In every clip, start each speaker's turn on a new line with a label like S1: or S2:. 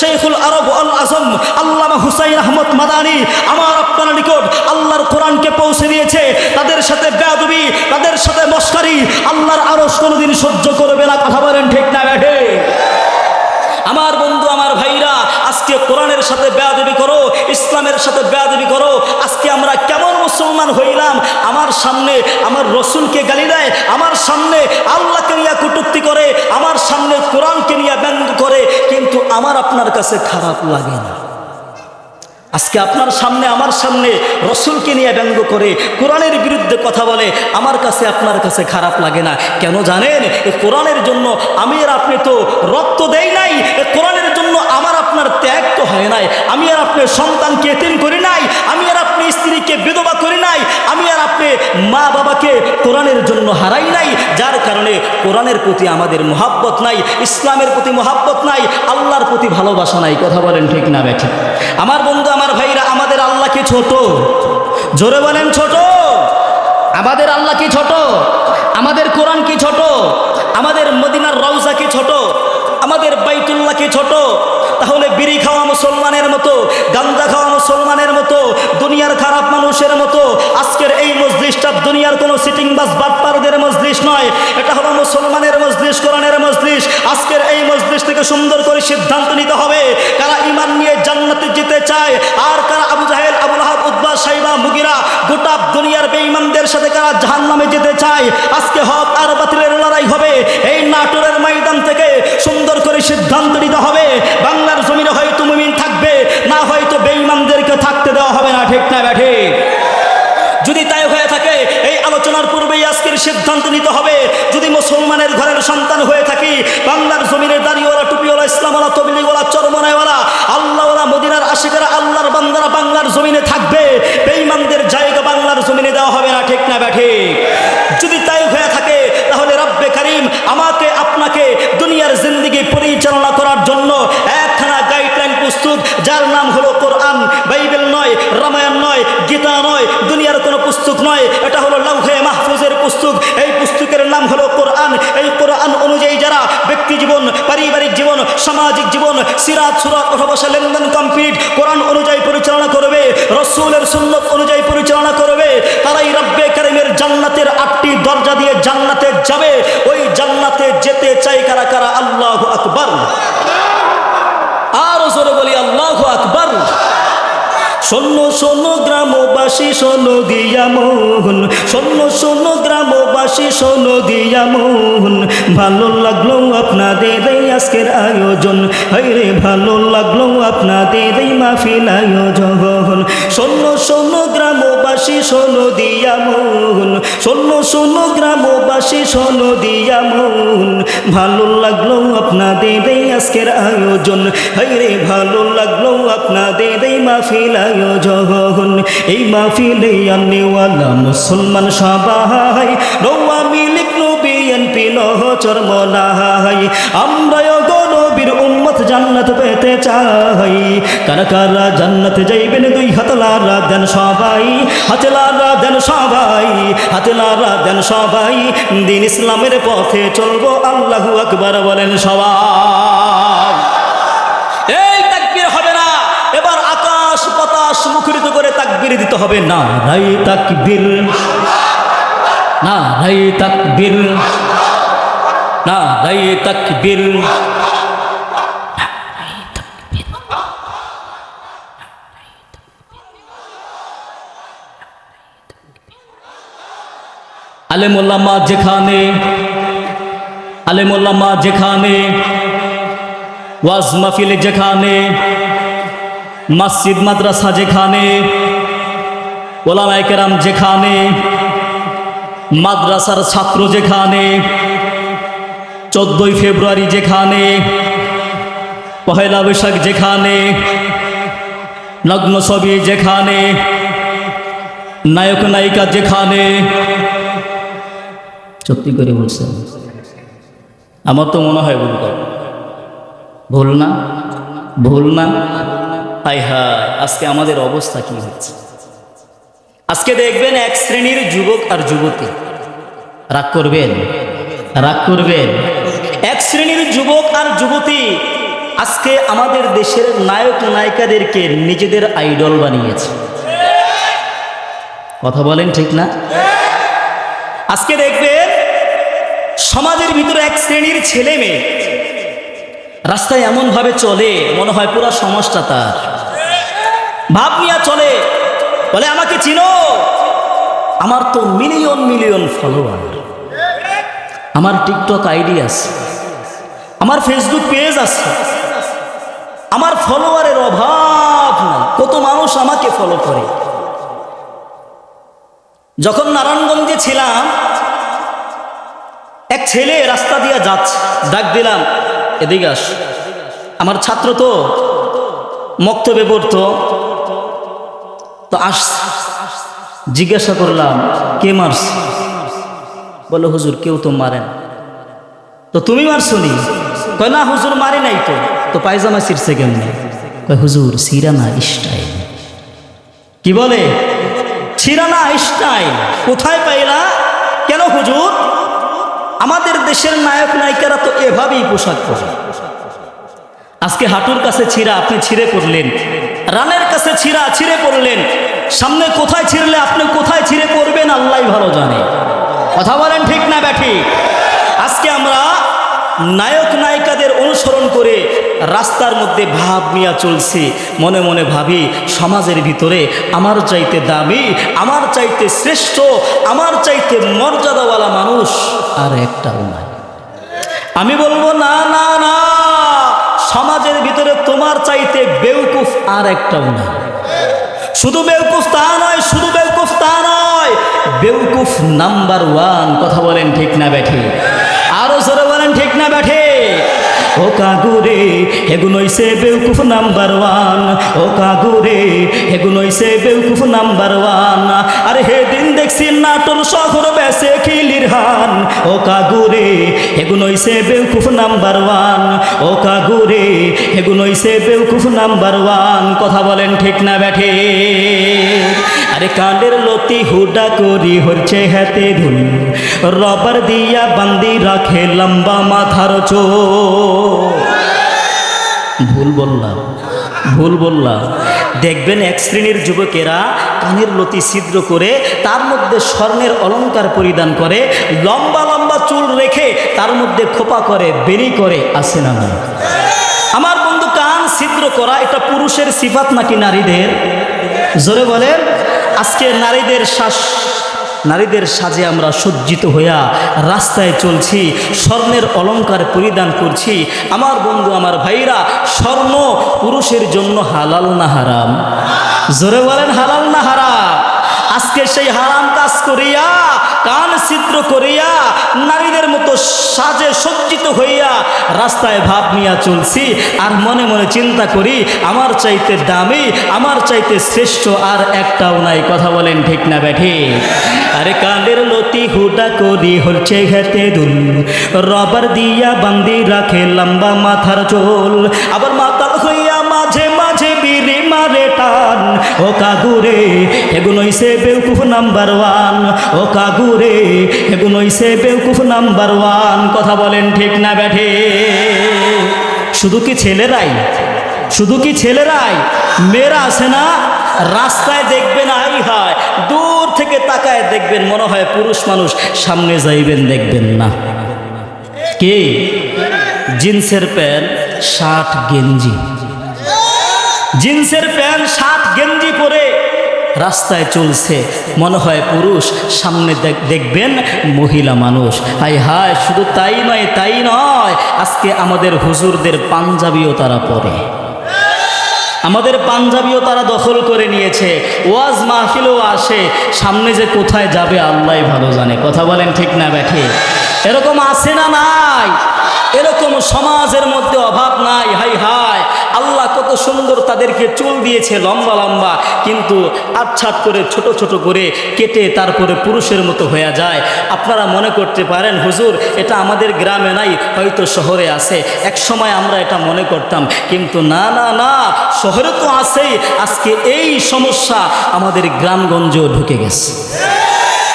S1: শেখুল আরব আল আজম, আল্লামা হুসাইন আহমদ মাদানি আমার আপনার নিকট আল্লাহর কোরআনকে পৌঁছে দিয়েছে। তাদের সাথে বেয়াদবি, তাদের সাথে মস্কারি, আল্লাহর আরস কোনোদিন সহ্য করবে না, কথা বলেন ঠিক না ব্যাঠে। আমার বন্ধু, আমার ভাইরা, আজকে কোরআনের সাথে বেয়াদবি করো, ইসলামের সাথে বেয়াদবি করো, আজকে আমরা কেমন মুসলমান হইলাম, আমার সামনে আমার রসুলকে গালি দেয়, আমার সামনে আল্লাহকে নিয়ে কটুক্তি করে, আমার সামনে কোরআনকে নিয়ে ব্যঙ্গ করে, কিন্তু আমার আপনার কাছে খারাপ লাগে না। আজকে আপনার সামনে, আমার সামনে রসুলকে নিয়ে ব্যঙ্গ করে, কোরআনের বিরুদ্ধে কথা বলে, আমার কাছে আপনার কাছে খারাপ লাগে না। কেন জানেন? এ কোরআনের জন্য আমি আর আপনি তো রক্ত দেই নাই, এ কোরআনের জন্য আমার আপনার ত্যাগ তো হয় নাই। আমি আর আপনার সন্তানকে এতিম করি নাই, আমি আর স্ত্রীকে বিধবা করি নাই, আমি আর আপনি মা বাবাকে কোরআনের জন্য হারাই নাই, যার কারণে কোরআনের প্রতি আমাদের মহাব্বত নাই, ইসলামের প্রতি মহাব্বত নাই, আল্লাহর প্রতি ভালোবাসা নাই, কথা বলেন ঠিক না বেঠি আমার বন্ধু, আমার ভাইরা, আমাদের আল্লাহ কি ছোট? জোরে বলেন ছোট। আমাদের আল্লাহ কি ছোট? আমাদের কোরআন কি ছোট? আমাদের মদিনার রওজা কি ছোট? আমাদের বাইতুল্লাহ কি ছোট? তাহলে বিড়ি খাওয়া মুসলমানের মতো গান্দা খাওয়া মুসলমানের মতো, দুনিয়ার খারাপ মানুষের মতো, আজকের এই মসজিদটা দুনিয়ার কোনো সিটিং বাস, বাটপারদের মসজিদ নয়। এটা হলো মুসলমানের মসজিদ কোরআনের মসজিদ আজকের এই মসজিদ থেকে সুন্দর করে সিদ্ধান্ত নিতে হবে, কারা ইমান নিয়ে জান্নাতে যেতে চায়, আর কারা আবু জাহেল আবুল হাব উদ্বা সাইবা, মুগিরা, গোটা দুনিয়ার বেঈমানদের সাথে কারা জাহান নামে যেতে চায়, আজকে হক আর বাতিলের লড়াই হবে। এই নাটোরের ময়দান থেকে সুন্দর করে সিদ্ধান্ত নিতে হবে বাংলার জমিনে হয়তো মুমিন থাকবে না হয়তো বেঈমানদেরকে থাকতে দেওয়া হবে না ঠিক না ব্যাঠে যদি তাই হয়ে থাকে এই আলোচনার পূর্বেই আজকের সিদ্ধান্ত নিতে হবে। যদি মুসলমানের ঘরের সন্তান হয়ে থাকি, বাংলার জমিনে দাঁড়িয়েওয়ালা টুপিওয়ালা, ইসলামওয়ালা, তবলিগওয়ালা চরমনায়ওয়ালা আল্লাহওয়ালা, মদিনার আশিকারা, আল্লাহর বান্দারা বাংলার জমিনে থাকবে, বেঈমানদের জায়গা বাংলার জমিনে দেওয়া হবে না, ঠিক না ব্যাঠে যদি তাই হয়ে থাকে, তাহলে রব্বে করিম আমাকে, আপনাকে দুনিয়ার জিন্দিগি পরিচালনা করার জন্য একখানা গাইডলাইন প্রস্তুত, যার নাম হলো কোরআন। বাইবেল নয়, রামায়ণ নয়, গীতা নয়, দুনিয়ার কোনো পুস্তক নয়, এটা হলো লৌহে মাহফুজের পুস্তক এই পুস্তকের নাম হলো কোরআন। এই কোরআন অনুযায়ী যারা ব্যক্তি জীবন, পারিবারিক জীবন, সামাজিক জীবন, সিরাত, সুরাত অথবা লেনদেন কমপ্লিট, কোরআন অনুযায়ী পরিচালনা করবে, রসুলের সুন্নত অনুযায়ী পরিচালনা করবে, তারাই রব্বে কারিমের জান্নাতের আটটি দরজা দিয়ে জান্নাতে যাবে। ওই জান্নাতে যেতে চাই কারা কারা? আল্লাহ আকবর। আরও জোরে বলি, আল্লাহ আকবর। শোনো শোনো গ্রামবাসী শোনো দিয়া মোহন, শোনো শোনো গ্রামবাসী শোনো দিয়া মোহন। ভালো লাগল আপনাদের এই আজকের আয়োজন হাইরে ভালো লাগল আপনাদের এই মাহফিল আয়োজন। শোনো শোনো গ্রামবাসী শোনো দিয়া মোহন, শোনো শোনো গ্রামবাসী শোনো দিয়া মোহন। ভালো লাগল আপনাদের এই আজকের আয়োজন হাইরে ভালো লাগল আপনাদের এই মাহফিল আয়োজন। এই মাহফিলে আনেওয়ালা মুসলমান সবাই। রৌয়া মিলিক নবীন পিলহ চরমলাই আমরা নবীর উম্মত জান্নাত পেতে চাই। কারা কারা জান্নাত যাইবেন দুই হাতলারা দেন সবাই হাতলারা দেন সবাই হাতলারা দেন সবাই। দিন ইসলামের পথে চলবো, আল্লাহু আকবার বলেন সবাই এই তাকবীর হবে না এবার আকাশ বাতাস মুখরিত করে তাকবীর দিতে হবে। না রাই তাকবীর। না রাই তাকবীর। না রাই তাকবীর। আলেমুল্লামা যেখানে আলেমুল্লামা যেখানে, ওয়াজ মাহফিলে যেখানে, মসজিদ মাদ্রাসা যেখানে ওলামায় কেরাম যেখানে, মাদ্রাসার ছাত্র যেখানে, চোদ্দই ফেব্রুয়ারি যেখানে, পহেলা বৈশাখ যেখানে নগ্ন ছবি যেখানে, নায়ক নায়িকা যেখানে। সত্যি করে বলছেন আমার তো মনে হয় ভুল ভুল না? ভুল না? হাই হায় আজকে আমাদের অবস্থা কি হচ্ছে? আজকে দেখবেন এক শ্রেণির যুবক আর যুবতী। রাগ করবেন? রাগ করবেন? এক শ্রেণির যুবক আর যুবতী, আজকে আমাদের দেশের নায়ক নায়িকাদেরকে নিজেদের আইডল বানিয়েছে। কথা বলেন ঠিক না? আজকে দেখবেন সমাজের ভিতরে এক শ্রেণির ছেলে মেয়ে রাস্তায় এমনভাবে চলে, মনে হয় পুরো সমাজটা তার। ভাব নিয়ে চলে বলে, আমাকে চিনো। আমার তো মিলিয়ন মিলিয়ন ফলোয়ার আমার টিকটক আইডি আছে। আমার ফেসবুক পেজ আছে। আমার ফলোয়ারের অভাব নাই। কত মানুষ আমাকে ফলো করে। যখন নারায়ণগঞ্জে ছিলাম, এক ছেলে রাস্তা দিয়ে যাচ্ছে। ডাক দিলাম, এদিকে আস। আমার ছাত্র তো মক্তবে পড়তো। তো আস জিজ্ঞাসা করলাম, কে মারছ? বলে, হুজুর, কেউ তো মারেন। তো তুমি মারছো নি? কয়, না, হুজুর, মারি নাই তো। তো পায়জামা ছিঁড়ছে কেমনি? কয়, হুজুর সিরানা স্টাইল। কি বলে? ছিরানা স্টাইল। কোথায় পাইলা? কেন হুজুর? আমাদের দেশের নায়ক নায়িকারা তো এভাবেই পোশাক পরে। আজকে হাঁটুর কাছে ছিঁড়া, আপনি ছিঁড়ে পড়লেন। রানের কাছে ছিঁড়া ছিঁড়ে পড়লেন। সামনে কোথায় ছিঁড়লে আপনি কোথায় ছিঁড়ে পড়বেন আল্লাহ ভালো জানে। কথা বলেন ঠিক না ব্যাঠি? আজকে আমরা নায়ক নায়িকাদের অনুসরণ করে রাস্তার মধ্যে ভাব নিয়ে চলছি। মনে মনে ভাবি, সমাজের ভিতরে আমার চাইতে দামি, আমার চাইতে শ্রেষ্ঠ, আমার চাইতে মর্যাদাওয়ালা মানুষ আর একটাও নাই। আমি বলব, না না না, সমাজের ভিতরে তোমার বেউকুফ আর একটাও না। শুধু বেউকুফ তা নয়, শুধু বেউকুফ তা নয়, বেউকুফ নাম্বার ওয়ান। কথা বলেন ঠিক না ব্যাঠে? আরও জোরে বলেন ঠিক না ব্যাঠে? ও কাগুরে হেগুনইছে বেউকুফ নাম্বার ওয়ান। ও কাগুরে হেগুনইছে বেউকুফ নাম্বার ওয়ান। আর হে দিন দেখছি নাটোর শহর বেসে খিলির হান। ও কাগুরে হেগুনইছে বেউকুফ নাম্বার ওয়ান। ও কাগুরে হেগুনইছে বেউকুফ নাম্বার ওয়ান। কথা বলেন ঠিক না ব্যাঠে। আরে কাঁডের লতি হুডা করি হচ্ছে হাতে ধুল রবার দিয়া বান্দি রাখে লম্বা মাথার চো ভুল বললাম ভুল বললাম। দেখবেন এক শ্রেণির যুবকেরা কানের লতি ছিদ্র করে তার মধ্যে স্বর্ণের অলংকার পরিধান করে, লম্বা লম্বা চুল রেখে তার মধ্যে খোপা করে বেরি করে আসে না না আমার বন্ধু কান ছিদ্র করা এটা পুরুষের সিফাত নাকি নারীদের? জোরে বলেন। আজকে নারীদের শ্বাস নারীদের সাজে আমরা সজ্জিত হইয়া রাস্তায় চলছি, স্বর্ণের অলঙ্কার পরিধান করছি। আমার বন্ধু, আমার ভাইরা, স্বর্ণ পুরুষের জন্য হালাল না হারাম। জোরে বলেন হালাল না হারাম। আজকে সেই হারাম কাজ করিয়া, কান ছিদ্র করিয়া, নারীদের মতো সাজে সজ্জিত হইয়া রাস্তায় ভাব নিয়ে চলছি। আর মনে মনে চিন্তা করি, আমার চাইতে দামি, আমার চাইতে শ্রেষ্ঠ আর একটাও নাই। কথা বলেন ঠিক না ব্যাঠে? আরে কানের লতি হুডা করি হচ্ছে ঘেতে দুল। রবার দিয়া বান্দি রাখে লম্বা মাথার চোল। আবার মাতাল হইয়া মাঝে ও কাগুরে এগুলোইছে বেউকুফ নাম্বার ওয়ান। ও কাগুরে এগুলোইছে বেউকুফ নাম্বার ওয়ান। কথা বলেন ঠিক না ব্যাঠে? শুধু কি ছেলেরাই? শুধু কি ছেলেরাই? মেয়েরা আছে না, রাস্তায় দেখবেন আই হয়, দূর থেকে তাকায় দেখবেন মনে হয় পুরুষ মানুষ, সামনে যাইবেন দেখবেন না। কে? জিন্সের প্যান্ট, শার্ট, গেঞ্জি। জিন্সের প্যান্ট, শার্ট, গেঞ্জি পরে রাস্তায় চলছে। মনে হয় পুরুষ, সামনে দেখ- দেখবেন মহিলা মানুষ। হাই হায়, শুধু তাই নয় তাই নয়, আজকে আমাদের হুজুরদের পাঞ্জাবিও তারা পরে। আমাদের পাঞ্জাবিও তারা দখল করে নিয়েছে। ওয়াজ মাহফিলও আসে। সামনে যে কোথায় যাবে আল্লাহ ভালো জানে। কথা বলেন ঠিক না, ব্যাঠে? এরকম আছে না নাই? এরকম সমাজের মধ্যে অভাব নাই, হাই হাই। আল্লাহ কত সুন্দর তাদেরকে চুল দিয়েছে, লম্বা লম্বা। কিন্তু আচ্ছাট করে, ছোট ছোট করে কেটে তারপরে পুরুষের মতো হয়ে যায়। আপনারা মনে করতে পারেন, হুজুর, এটা আমাদের গ্রামে নাই, হয়তো শহরে আছে। এক সময় আমরা এটা মনে করতাম। কিন্তু না না না, শহরে তো আছেই। আজকে এই সমস্যা আমাদের গ্রামগঞ্জেও ঢুকে গেছে।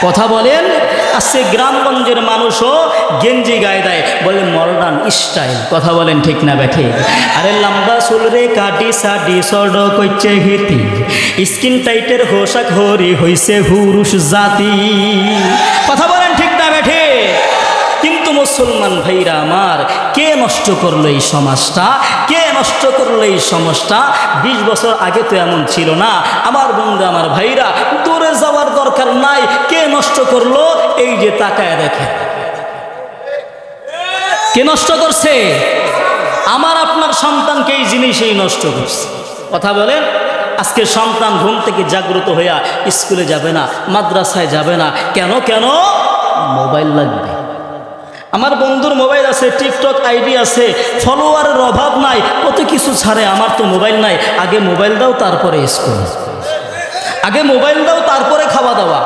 S1: কথা বলেন আজকে গ্রামগঞ্জের মানুষও গেঞ্জি গায়ে দেয়, বলে মডার্ন স্টাইল কথা বলেন ঠিক না ব্যাঠে? আরে লম্বা চুল রে, কাটি সাটি সড কইছে হিতি। স্কিন টাইটের হোসাক হরি হইছে হুরুষ জাতি। কথা বলেন ঠিক না ব্যাঠে? কিন্তু মুসলমান ভাইরা আমার, কে নষ্ট করল এই সমাজটা? কে নষ্ট করল এই সমাজটা বিশ বছর আগে তো এমন ছিল না। আমার বন্ধু, আমার ভাইরা দূরে যাওয়ার দরকার নাই। কে নষ্ট করল? এই যে তাকায় দেখে কে নষ্ট করছে? আমার আপনার সন্তানকে এই জিনিসই নষ্ট করছে। কথা বলেন? আজকে সন্তান ঘুম থেকে জাগ্রত হইয়া স্কুলে যাবে না, মাদ্রাসায় যাবে না। কেন কেন? মোবাইল লাগবে। আমার বন্ধুর মোবাইল আছে, টিকটক আইডি আছে, ফলোয়ারের অভাব নাই, কত কিছু ছাড়ে, আমার তো মোবাইল নাই। আগে মোবাইল দাও, তারপরে স্কুল। আগে মোবাইল দাও, তারপরে খাওয়া দাওয়া।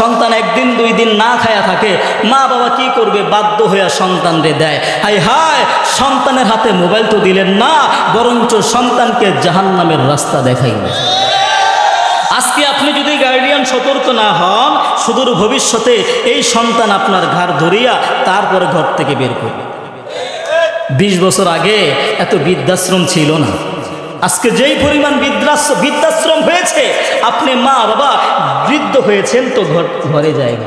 S1: সন্তান একদিন, দুই দিন না খায়া থাকে, মা বাবা কি করবে? বাধ্য হইয়া সন্তানরে দেয়। হাই হায়, সন্তানের হাতে মোবাইল তো দিলেন না, বরঞ্চ সন্তানকে জাহান নামের রাস্তা দেখাইলেন। আজকে আপনি যদি গার্ডিয়ান সতর্ক না হন, সুদূর ভবিষ্যতে এই সন্তান আপনার ঘাড় ধরিয়া তারপরে ঘর থেকে বের করবে। বিশ বছর আগে এত বৃদ্ধাশ্রম ছিল না। আজকে যেই পরিমাণ বৃদ্ধাশ্র বৃদ্ধাশ্রম হয়েছে, আপনি মা, বাবা বৃদ্ধ হয়েছেন তো ঘর ঘরে জায়গা।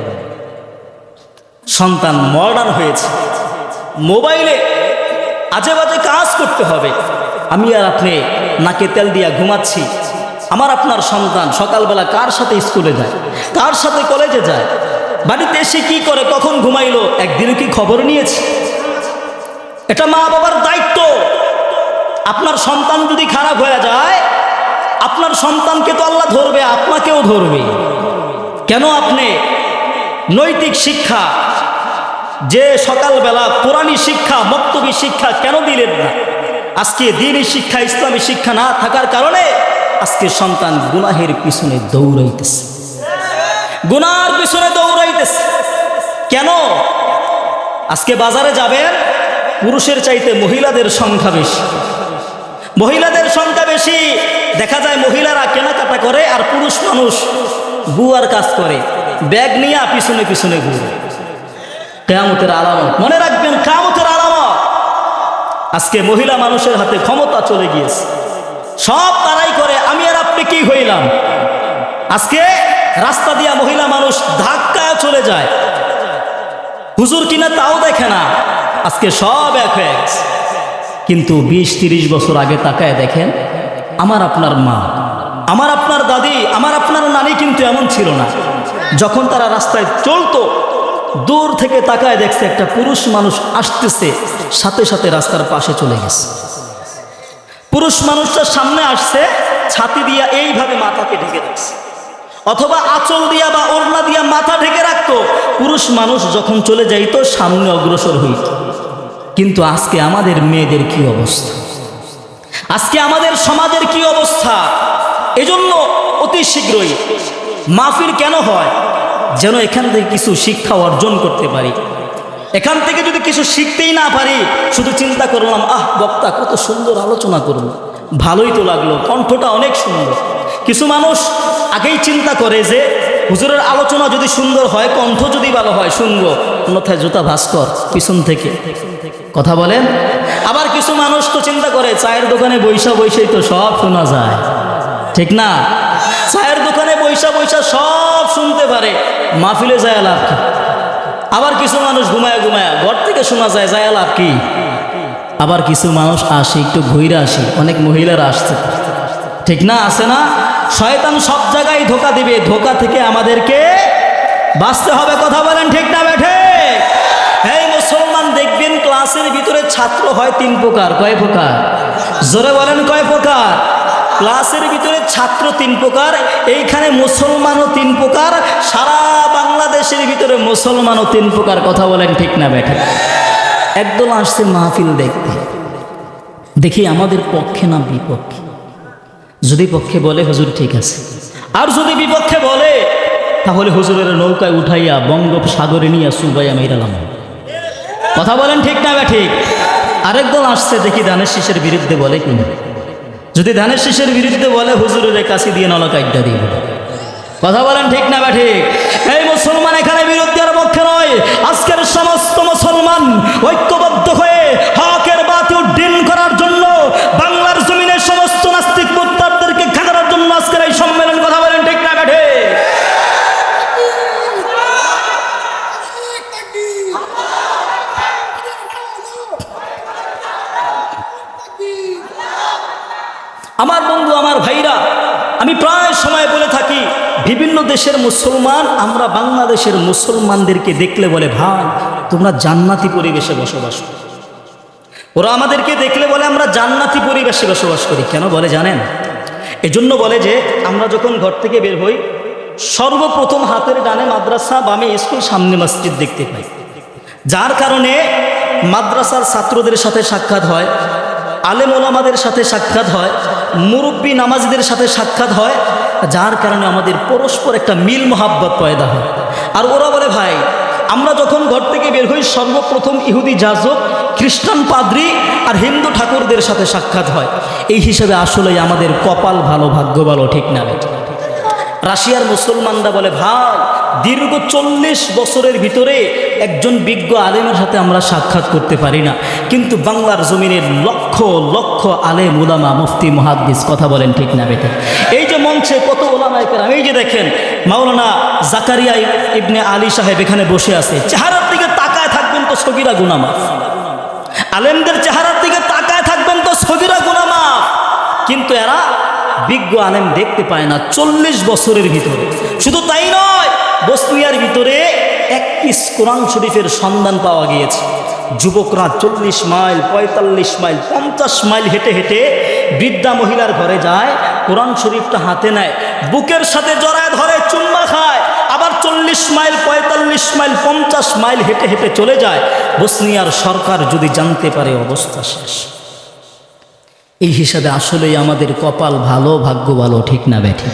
S1: সন্তান মডার্ন হয়েছে। মোবাইলে আজে বাজে কাজ করতে হবে। আমি আর আপনি নাকে তেল দিয়া ঘুমাচ্ছি। আমার আপনার সন্তান সকালবেলা কার সাথে স্কুলে যায়? কার সাথে কলেজে যায়? বাড়িতে এসে কি করে? কখন ঘুমাইলো? একদিনও কি খবর নিয়েছি? এটা মা বাবার দায়িত্ব। আপনার সন্তান যদি খারাপ হয়ে যায়, আপনার সন্তানকে তো আল্লাহ ধরবে, আপনাকেও ধরবে। কেন আপনি? নৈতিক শিক্ষা, যে সকালবেলা কোরআনী শিক্ষা, মক্তবী শিক্ষা কেন দিলেন না? আজকে দিনই শিক্ষা, ইসলামী শিক্ষা না থাকার কারণে আজকে সন্তান গুনাহের পিছনে দৌড়াইতেছে। গুনার পিছনে দৌড়াইতেছে। কেন? আজকে বাজারে যাবেন, পুরুষের চাইতে মহিলাদের সংখ্যা বেশি। মহিলাদের সংখ্যা বেশি। দেখা যায় মহিলারা কেনাকাটা করে আর পুরুষ মানুষ গুয়ার কাজ করে। ব্যাগ নিয়ে পিছনে পিছনে ঘুরে। কেয়ামতের আলামত। মনে রাখবেন, কেয়ামতের আলামত। আজকে মহিলা মানুষের হাতে ক্ষমতা চলে গিয়েছে। সব তারাই করে, আমি আর আপনি কি হইলাম? আজকে রাস্তা দিয়া মহিলা মানুষ ধাক্কা চলে যায়। হুজুর কিনা তাও দেখে না। আজকে সব এক হয়ে গেছে। কিন্তু বিশ, তিরিশ বছর আগে তাকায় দেখেন, আমার আপনার মা, আমার আপনার দাদি, আমার আপনার নানি কিন্তু এমন ছিল না। যখন তারা রাস্তায় চলতো, দূর থেকে তাকায় দেখছে একটা পুরুষ মানুষ আসতেছে, সাথে সাথে রাস্তার পাশে চলে গেছে। পুরুষ মানুষটা সামনে আসছে, ছাতি দিয়া এইভাবে মাথাকে ঢেকে রাখছে। অথবা আঁচল দিয়া বা ওড়না দিয়া মাথা ঢেকে রাখতো। পুরুষ মানুষ যখন চলে যাইতো, সামনে অগ্রসর হইত। কিন্তু আজকে আমাদের মেয়েদের কি অবস্থা? আজকে আমাদের সমাজের কি অবস্থা? এজন্য অতি শীঘ্রই মাহফিল কেন হয়? যেন এখান থেকে কিছু শিক্ষা অর্জন করতে পারি। এখান থেকে যদি কিছু শিখতেই না পারি, শুধু চিন্তা করলাম, আহ, বক্তা, কত সুন্দর আলোচনা করল ভালোই তো লাগল, কণ্ঠটা অনেক সুন্দর। কিছু মানুষ আগেই চিন্তা করে যে, হুজুরের আলোচনা যদি সুন্দর হয়, কণ্ঠ যদি ভালো হয়, শুনব। অন্যথায় জুতা ভাস্কর পিছন থেকে। কথা বলেন? আবার কিছু মানুষ তো চিন্তা করে, চায়ের দোকানে বৈশা বৈশাই তো সব শোনা যায়। ঠিক না? চায়ের দোকানে বৈশা বৈশা সব শুনতে পারে, মাহফিলে যায় লাভ কি? আবার কিছু মানুষ ঘুমায় ঘুমায় ঘর থেকে শোনা যায় যায় লাভ কি? আবার কিছু মানুষ আসে, একটু ঘুরে আসি, অনেক মহিলারা আসছে। ঠিক না? আছে না? শয়তান সব জায়গায় ধোকা দিবে, ধোকা থেকে আমাদেরকে বাঁচতে হবে, কথা বলেন ঠিক না বেঠে ক্লাসের ভিতরে ছাত্র হয় তিন প্রকার। কয় প্রকার? জোরে বলেন কয় প্রকার? ক্লাসের ভিতরে ছাত্র তিন প্রকার, এইখানে মুসলমানও তিন প্রকার, সারা বাংলাদেশের ভিতরে মুসলমানও তিন প্রকার। কথা বলেন ঠিক না বেঠে একদল আসছে মাহফিল দেখতে। দেখি আমাদের পক্ষে না বিপক্ষে? যদি পক্ষে বলে, হুজুর ঠিক আছে। আর যদি বিপক্ষে বলে, তাহলে হুজুরের নৌকায় উঠাইয়া বঙ্গোপসাগরে নিয়ে সুবাইয়া মেরালাম কথা বলেন ঠিক না বা ঠিক? আরেক দল আসছে, দেখি ধানের শীষের বিরুদ্ধে বলে কি যদি ধানের শিষের বিরুদ্ধে বলে, হুজুরের কাছে দিয়ে নলকা ইড্ডা দিয়ে কথা বলেন ঠিক না বা ঠিক? এই মুসলমান এখানে বিরুদ্ধের পক্ষে নয়। আজকের সমস্ত মুসলমান ঐক্যবদ্ধ হয়ে আমার বন্ধু, আমার ভাইরা, আমি প্রায় সময় বলে থাকি, বিভিন্ন দেশের মুসলমান আমরা বাংলাদেশের মুসলমানদেরকে দেখলে বলে, ভাই, তোমরা জান্নাতি পরিবেশে বসবাস করো। ওরা আমাদেরকে দেখলে বলে, আমরা জান্নাতি পরিবেশে বসবাস করি। কেন বলে জানেন? এজন্য বলে যে, আমরা যখন ঘর থেকে বের হই, সর্বপ্রথম হাতের ডানে মাদ্রাসা বামে স্কুল সামনে মসজিদ দেখতে পাই। যার কারণে মাদ্রাসার ছাত্রদের সাথে সাক্ষাৎ হয়। আলেম ওলামাদের সাথে সাক্ষাৎ হয়, মুরব্বী নামাজিদের সাথে সাক্ষাৎ হয়, যার কারণে আমাদের পরস্পর একটা মিল মোহাব্বত পয়দা হয়। আর ওরা বলে, ভাই, আমরা যখন ঘর থেকে বের হই, সর্বপ্রথম ইহুদি যাজক, খ্রিস্টান পাদ্রি আর হিন্দু ঠাকুরদের সাথে সাক্ষাৎ হয়। এই হিসেবে আসলেই আমাদের কপাল ভালো, ভাগ্য ভালো, ঠিক না রাশিয়ার মুসলমানরা বলে, ভাই, দীর্ঘ চল্লিশ বছরের ভিতরে একজন বিজ্ঞ আলেমের সাথে আমরা সাক্ষাৎ করতে পারি না। কিন্তু বাংলার জমিনের লক্ষ লক্ষ আলেম, উলামা, মুফতি, মহাদ্দিস, কথা বলেন ঠিক না বেতে এই যে মঞ্চে কত ওলামা একরাম এই যে দেখেন, মাওলানা জাকারিয়া ইবনে আলী সাহেব এখানে বসে আছে। চেহারার দিকে তাকায় থাকবেন তো সগিরা গুনামা আলেমদের চেহারার দিকে তাকায় থাকবেন তো সগিরা গুনামা কিন্তু এরা বিজ্ঞ আলেম দেখতে পায় না চল্লিশ বছরের ভিতরে। শুধু তাই নয় বসনিয়ার ভিতরে এক পিস কোরআন শরীফের সন্ধান পাওয়া গিয়েছে। যুবকরা চল্লিশ মাইল, পঁয়তাল্লিশ মাইল, পঞ্চাশ মাইল হেঁটে হেঁটে বৃদ্ধা মহিলার ঘরে যায়, কোরআন শরীফটা হাতে নেয়, বুকের সাথে জড়ায় ধরে, চুম্মা খায়, আবার চল্লিশ মাইল, পঁয়তাল্লিশ মাইল, পঞ্চাশ মাইল হেঁটে হেঁটে চলে যায়। বসনিয়ার সরকার যদি জানতে পারে, অবস্থা শেষ। এই হিসাবে আসলেই আমাদের কপাল ভালো, ভাগ্য ভালো, ঠিক না বেঠিক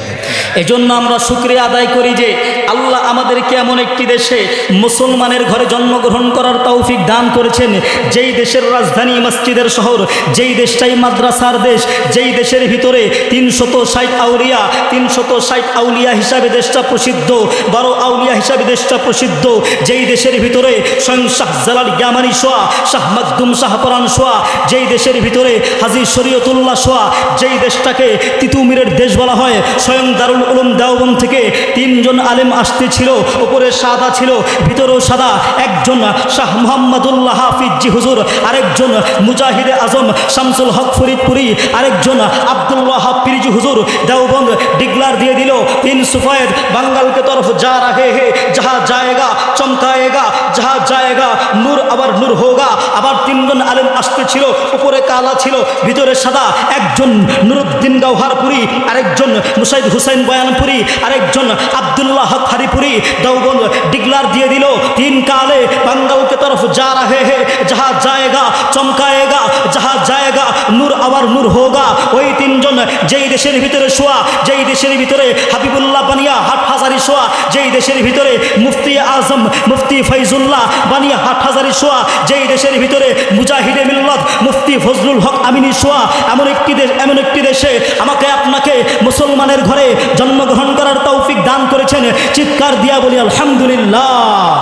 S1: এজন্য আমরা শুক্রিয়া আদায় করি যে আল্লাহ আমাদেরকে এমন একটি দেশে মুসলমানের ঘরে জন্মগ্রহণ করার তৌফিক দান করেছেন। যেই দেশের রাজধানী মসজিদের শহর, যেই দেশটাই মাদ্রাসার দেশ, যেই দেশের ভিতরে তিনশত ষাট আউলিয়া, তিনশত ষাট আউলিয়া হিসাবে দেশটা প্রসিদ্ধ, বারো আউলিয়া হিসাবে দেশটা প্রসিদ্ধ, যেই দেশের ভিতরে স্বয়ং শাহ জালাল গ্যামানি সোয়া, শাহ মাকদুম শাহপরান সোয়া, যেই দেশের ভিতরে হাজি শরীয়তুল্লাহ সোয়া, যেই দেশটাকে তিতুমিরের দেশ বলা হয়, স্বয়ং দারুল উলুম দেওবন থেকে তিনজন আলেম আসতেছিল ওপরে সাদা ছিল, ভিতরেও সাদা। একজন শাহ মোহাম্মদুল্লাহ হাফিজি হুজুর, আরেকজন মুজাহিদে আজম শামসুল হক ফরিদপুরি, আরেকজন আবদুল্লাহ পিরিজি হুজুর, দেওবন্দ ডিগলার দিয়ে দিল, তিন সুফায়দ বাঙ্গাল কে তরফ যা রাহে হে, যাহা জায়গা চমকায়েগা, যাহা জায়গা নূর আবার নূর হোগা। আবার তিনজন আলেম আসতে ছিল, উপরে কালা ছিল, ভিতরে সাদা। একজন নুরুদ্দিন গাওহারপুরি, আরেকজন মুসাইদ হুসাইন বয়ানপুরি, আরেকজন আবদুল্লাহ হক হারিপুরি দেওবন্দ ডিগলার দিয়ে দিল। তিন কালে বাঙ্গাল কে তরফ যা রাহে হে, যাহা জায়গা চমকায়েগা, যাহা জায়গা নূর আবার নূর হোগা। ওই তিনজন যেই দেশের ভিতরে শোয়া, যেই দেশের ভিতরে হাবিবুল্লাহ বানিয়া হাট হাজারি শোয়া, যেই দেশের ভিতরে মুফতি আজম, মুফতি ফৈজুল্লাহ বানিয়া হাট হাজারি শোয়া, যেই দেশের ভিতরে মুজাহিদে মিল্লত, মুফতি ফজলুল হক আমিনী শোয়া। এমন একটি দেশ, এমন একটি দেশে আমাকে আপনাকে মুসলমানের ঘরে জন্মগ্রহণ করার তৌফিক দান করেছেন। চিৎকার দিয়া বলি, আলহামদুলিল্লাহ।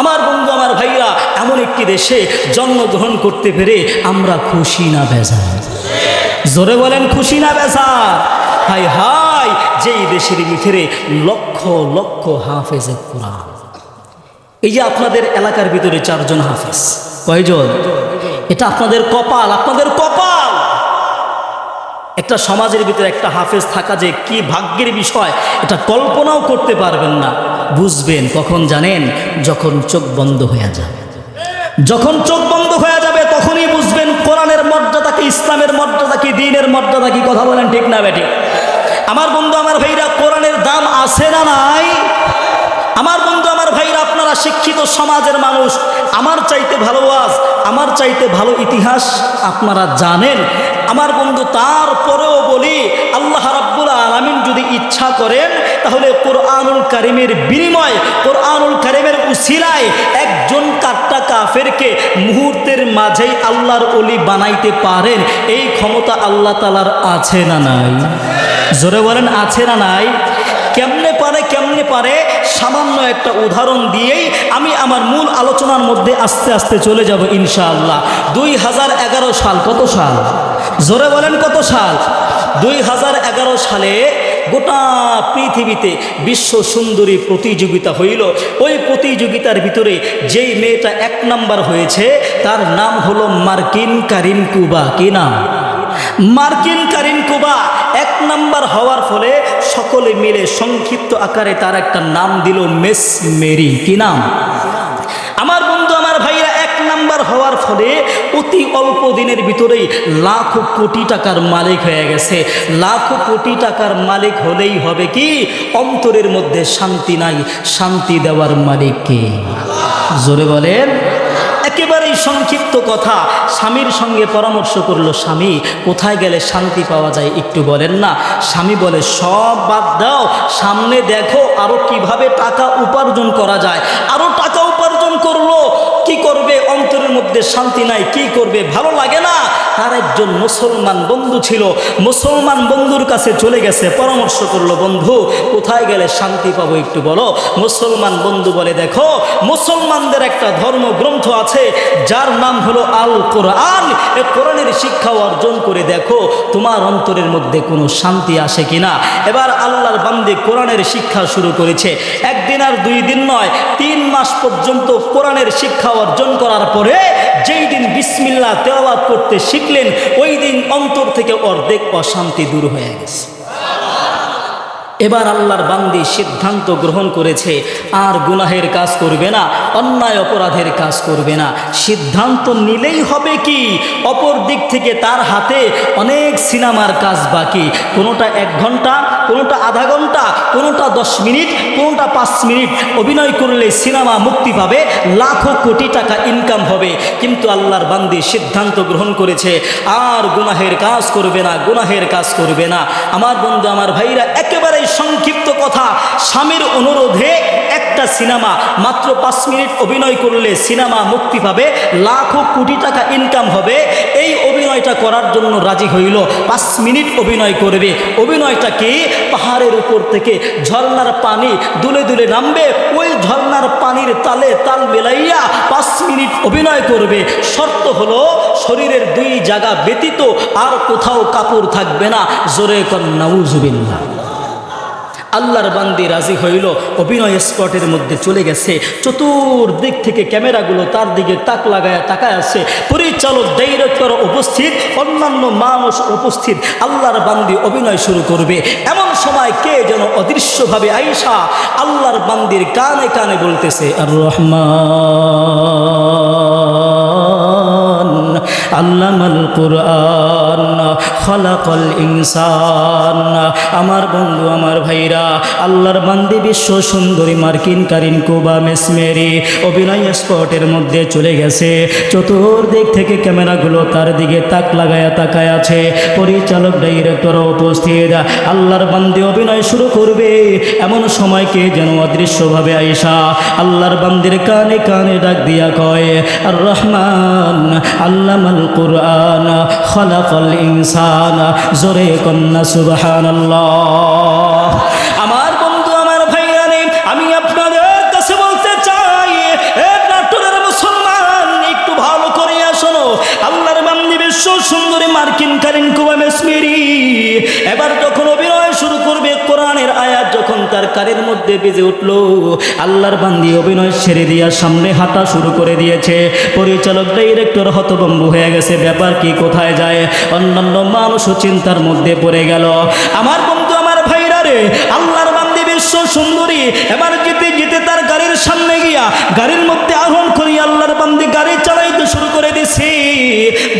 S1: আমার বন্ধু, আমার ভাইরা এমন একটি দেশে জন্মগ্রহণ করতে পেরে আমরা খুশি না বেজার? জোরে বলেন, খুশি না বেজার? হাই হাই, যেই দেশের ভিতরে লক্ষ লক্ষ হাফেজে কোরআন। এই যে আপনাদের এলাকার ভিতরে চারজন হাফেজ, কয়জন? এটা আপনাদের কপাল আপনাদের কপাল। একটা সমাজের ভিতরে একটা হাফেজ থাকা যে কি ভাগ্যের বিষয়, এটা কল্পনাও করতে পারবেন না। বুঝবেন, কখন জানেন? যখন চোখ বন্ধ হয়ে যাবে। যখন চোখ বন্ধ হয়ে যাবে, তখনই বুঝবেন কোরআনের মর্যাদা কি, ইসলামের মর্যাদা কি, দিনের মর্যাদা কি, কথা বলেন ঠিক না বেটি আমার বন্ধু, আমার ভাইরা, কোরআনের দাম আছে না নাই? আমার বন্ধু, আমার ভাইরা, আপনারা শিক্ষিত সমাজের মানুষ, আমার চাইতে ভালো আজ আমার চাইতে ভালো ইতিহাস, আপনারা জানেন আমার বন্ধু, তারপরেও বলি, আল্লাহ রাব্বুল আলামিন যদি ইচ্ছা করেন, তাহলে কোরআনুল কারিমের বিনিময়, কোরআনুল কারিমের উসিলায় একজন কাট্টা কাফেরকে মুহূর্তের মাঝেই আল্লাহর অলি বানাইতে পারেন। এই ক্ষমতা আল্লাহ তালার আছে না নাই? জোরে বলেন, আছে না নাই? কেমনে পারে কেমনে পারে? সামান্য একটা উদাহরণ দিয়েই আমি আমার মূল আলোচনার মধ্যে আস্তে আস্তে চলে যাব ইনশাআল্লাহ। দুই হাজার এগারো সাল, কত সাল? জোরে বলেন কত সাল? দুই হাজার এগারো সালে গোটা পৃথিবীতে বিশ্ব সুন্দরী প্রতিযোগিতা হইল। ওই প্রতিযোগিতার ভিতরে যেই মেয়েটা এক নাম্বার হয়েছে, তার নাম হলো মার্কিন কারিন কুবা। কি নাম? মার্কিন কারিন কুবা এক নাম্বার হওয়ার ফলে সকলে মিলে সংক্ষিপ্ত আকারে তার একটা নাম দিল মেস মেরি। কি নাম? আমার বন্ধু, আমার ভাইরা এক হওয়ার ফলে অতি অল্প দিনের ভিতরেই লাখ কোটি টাকার মালিক হয়ে গেছে। লাখ কোটি টাকার মালিক হলেই হবে কি? অন্তরের মধ্যে শান্তি নাই, শান্তি দেওয়ার মালিক কে? জোরে বলেন। একেবারেই সংক্ষিপ্ত কথা, স্বামীর সঙ্গে পরামর্শ করল, স্বামী, কোথায় গেলে শান্তি পাওয়া যায় একটু বলেন না? স্বামী বলে, সব বাদ দাও, সামনে দেখো আরও কীভাবে টাকা উপার্জন করা যায়। আরও টাকা উপার্জন করল? কি করবে? অন্তরের মধ্যে শান্তি নাই, কি করবে? ভালো লাগে না? তার একজন মুসলমান বন্ধু ছিল। মুসলমান বন্ধুর কাছে চলে গেছে, পরামর্শ করল, বন্ধু, কোথায় গেলে শান্তি পাবো একটু বলো? মুসলমান বন্ধু বলে, দেখো, মুসলমানদের একটা ধর্মগ্রন্থ আছে, যার নাম হলো আল কোরআন এ কোরআনের শিক্ষা অর্জন করে দেখো, তোমার অন্তরের মধ্যে কোনো শান্তি আসে কিনা? এবার আল্লাহর বান্দে কোরআনের শিক্ষা শুরু করেছে। একদিন আর দুই দিন নয়, তিন মাস পর্যন্ত কোরআনের শিক্ষা অর্জন করার পরে যেই দিন বিসমিল্লা তেলাওয়াত করতে শিখলেন, ওই দিন অন্তর থেকে অর্ধেক অশান্তি দূর হয়ে গেছে। এবার আল্লাহর বান্দি সিদ্ধান্ত গ্রহণ করেছে, আর গুনাহের কাজ করবে না, অন্যায় অপরাধের কাজ করবে না। সিদ্ধান্ত নিলেই হবে কি? অপর দিক থেকে তার হাতে অনেক সিনেমার কাজ বাকি। কোনোটা এক ঘণ্টা, কোনোটা আধা ঘণ্টা, কোনোটা দশ মিনিট, কোনোটা পাঁচ মিনিট। অভিনয় করলে সিনেমা মুক্তি পাবে, লাখো কোটি টাকা ইনকাম হবে। কিন্তু আল্লাহর বান্দি সিদ্ধান্ত গ্রহণ করেছে, আর গুনাহের কাজ করবে না, গুনাহের কাজ করবে না। আমার বন্ধু, আমার ভাইরা একেবারে সংক্ষিপ্ত কথা, স্বামীর অনুরোধে একটা সিনেমা, মাত্র পাঁচ মিনিট অভিনয় করলে সিনেমা মুক্তি পাবে, লাখো কোটি টাকা ইনকাম হবে, এই অভিনয়টা করার জন্য রাজি হইল, পাঁচ মিনিট অভিনয় করবে। অভিনয়টা কি? পাহাড়ের উপর থেকে ঝর্ণার পানি দুলে দুলে নামবে, ওই ঝর্ণার পানির তালে তাল মেলাইয়া পাঁচ মিনিট অভিনয় করবে। শর্ত হলো, শরীরের দুই জায়গা ব্যতীত আর কোথাও কাপড় থাকবে না। জোরে কন্যাউজুবিল্লা আল্লাহর বান্দি রাজি হইল, অভিনয় স্পটের মধ্যে চলে গেছে। চতুর্দিক থেকে ক্যামেরাগুলো তার দিকে তাক লাগায়, তাকায় আছে। পরিচালক ডাইরেক্টর উপস্থিত, অন্যান্য মানুষ উপস্থিত। আল্লাহর বান্দি অভিনয় শুরু করবে। এমন সময় কে যেন অদৃশ্যভাবে আইসা আল্লাহর বান্দির কানে কানে বলতেছে আর রহমান আল্লামাল কোরআন, খলাকল ইনসান। আমার বন্ধু, আমার ভাইরা, আল্লাহর বান্দি বিশ্ব সুন্দরী মার্কিন কারিন কুবা মেসমেরি অভিনয় স্পটের মধ্যে চলে গেছে। চতুর্দিক থেকে ক্যামেরাগুলো তার দিকে তাক লাগায়া তাকায় আছে। পরিচালক ডাইরেক্টর উপস্থিত। আল্লাহর বান্দি অভিনয় শুরু করবে এমন সময়কে যেন অদৃশ্যভাবে আইসা আল্লাহর বান্দির কানে কানে ডাক দিয়া কয়, আর রহমান আল্লামাল কোরআন খলাকল ইনসান জোরে কন্যা সুবহানাল্লাহ। বিশ্ব সুন্দরী মার্কিন কারিন কুবা মেসমিরি। এবার যখন অভিনয় শুরু করবে, কোরআনের আয়াত যখন তার কানের মধ্যে বেজে উঠল, আল্লাহর বান্দি অভিনয় ছেড়ে দিয়া সামনে হাঁটা শুরু করে দিয়েছে। পরিচালক ডাইরেক্টর হতভম্ব হয়ে গেছে, ব্যাপার কি, কোথায় যায়? অন্যান্য মানুষও চিন্তার মধ্যে পড়ে গেল। আমার বন্ধু, আমার ভাইরা রে, আল্লাহর বান্দি বিশ্ব সুন্দরী, এবার যেতে যেতে তার গাড়ির সামনে গিয়া, গাড়ির মধ্যে আহ্বান করি আল্লাহর বান্দি গাড়ি চালাইতে শুরু করে দিছি।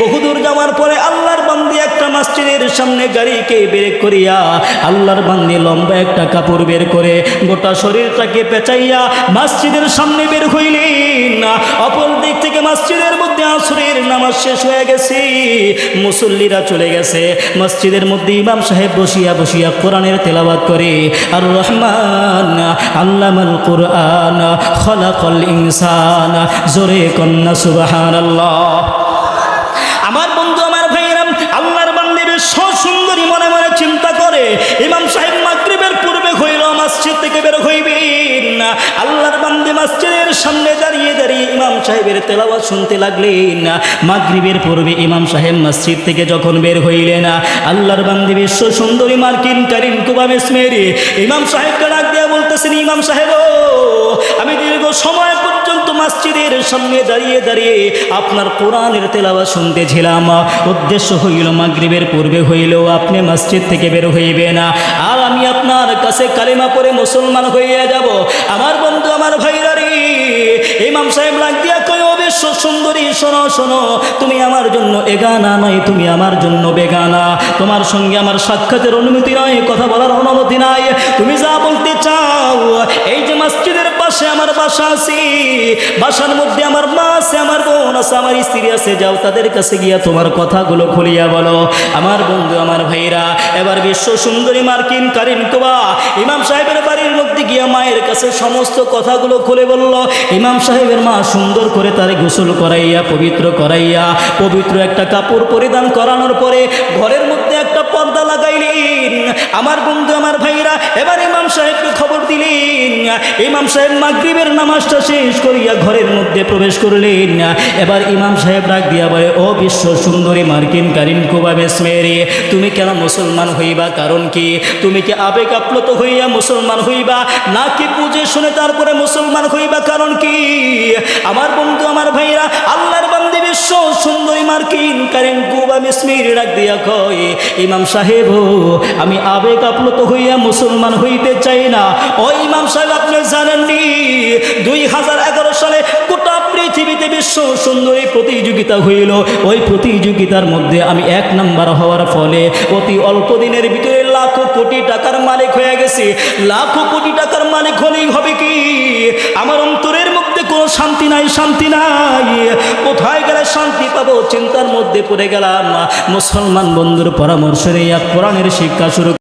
S1: বহুদূর যাওয়ার পরে আল্লাহর বান্দি একটা মসজিদের সামনে গাড়িকে বের করিয়া আল্লাহর বান্দি লম্বা একটা কাপড় বের করে গোটা শরীরটাকে পেঁচাইয়া মসজিদের সামনে বের হইলেন। অপর দিক থেকে মসজিদের মধ্যে আসরের নামাজ শেষ হয়ে গেছে। মুসল্লিরা চলে গেছে। মসজিদের মধ্যে ইমাম সাহেব বসিয়া বসিয়া কোরআনের তেলাবাদ করে। আর রহমান, আল্লামাল কোরআন, খলাকল ইনসান, জোরে কন্যা সুবহানাল্লাহ আমার বন্ধু, আমার ভাইরাম আল্লাহর বান্দিবের সুন্দরী মনে মনে চিন্তা করে, ইমাম সাহেব মাগরিবের পূর্বে হইল, মসজিদ থেকে বের হইবে মসজিদের সামনে দাঁড়িয়ে দাঁড়িয়ে ইমাম সাহেবের তেলাওয়াত শুনতে লাগলেন না। মাগরিবের পূর্বে ইমাম সাহেব মসজিদ থেকে যখন বের হইলেন আল্লাহর বান্দি বিশ্ব সুন্দরী মার্কিন কারিন কুবা মেসমেরি ইমাম সাহেবকে ডাক দিয়ে বলতেছেন ইমাম সাহেব আমি দীর্ঘ সময় পর্যন্ত মসজিদের সামনে দাঁড়িয়ে দাঁড়িয়ে আপনার কোরআনের তেলাওয়াত শুনতেছিলাম। উদ্দেশ্য হইল মাগরিবের পূর্বে হইলেও আপনি মসজিদ থেকে বের হইবে না। আর আমি আপনার কাছে কালিমা পরে মুসলমান হইয়া যাব। আমার বন্ধু, আমার ভাইরা রে ইমাম সাহেব লাগ দিয়া কই অবশ্য সুন্দরী, শোনো শোনো, তুমি আমার জন্য এগানা নয়, তুমি আমার জন্য বেগানা। তোমার সঙ্গে আমার সাক্ষাতের অনুমতি নয়, কথা বলার অনুমতি নাই। তুমি যা বলতে এই যে মসজিদের পাশে আমার বাসা আছে, বাসার মধ্যে আমার মা আছে, আমার বোন আছে, আমার স্ত্রী আছে, যাও তাদের কাছে গিয়া তোমার কথাগুলো খুলিয়া বলো। আমার বন্ধু, আমার ভাইরা, এবার বিশ্ব সুন্দরী মার্কিন কারিন কোবা ইমাম সাহেবের বাড়ির মধ্যে গিয়া মায়ের কাছে সমস্ত কথাগুলো খুলে বলল। ইমাম সাহেবের মা সুন্দর করে তারে গোসল করাইয়া, পবিত্র করাইয়া, পবিত্র একটা কাপড় পরিধান করানোর পরে ঘরের মধ্যে একটা পর্দা লাগাইলেন। আমার বন্ধু, আমার ভাইরা, এবার ইমাম সাহেবকে খবর দিলেন। ইমাম সাহেব মাগরিবের নামাজটা শেষ করিয়া ঘরের মধ্যে প্রবেশ করলেন। এবার ইমাম সাহেব ডাক দিয়া বলে, ও বিশ্ব সুন্দরী মার্কিন কারিন কুবা মেসমেরে তুমি কেন মুসলমান হইবা? কারণ কি? তুমি কি আবেগ আপ্লুত হইয়া মুসলমান হইবা? নাকি বুঝে শুনে তারপরে মুসলমান হইবা? কারণ কি? আমার বন্ধু, আমার ভাইরা, আল্লাহর বান্দি বিশ্ব সুন্দরী মার্কিন কারিন কুবা মিসমির ডাক দিয়া কয়, ইমাম সাহেব আমি আবেগ আপ্লুত হইয়া মুসলমান হইতে চাই না। ও ইমাম সাহেব, আপনি জানেননি? দুই হাজার এগারো সালে গোটা পৃথিবীতে বিশ্ব সুন্দরী প্রতিযোগিতা হইল। ওই প্রতিযোগিতার মধ্যে আমি এক নাম্বার হওয়ার ফলে অতি অল্প দিনের ভিতরে লাখো কোটি টাকার মালিক হয়ে গেছি। লাখো কোটি টাকার মালিক হলেই হবে কি? আমার কোনো শান্তি নাই শান্তি নাই। কোথায় গেলে শান্তি পাবো? চিন্তার মধ্যে পড়ে গেলাম। মুসলমান বন্ধুর পরামর্শ নিয়ে কোরআনের শিক্ষা শুরু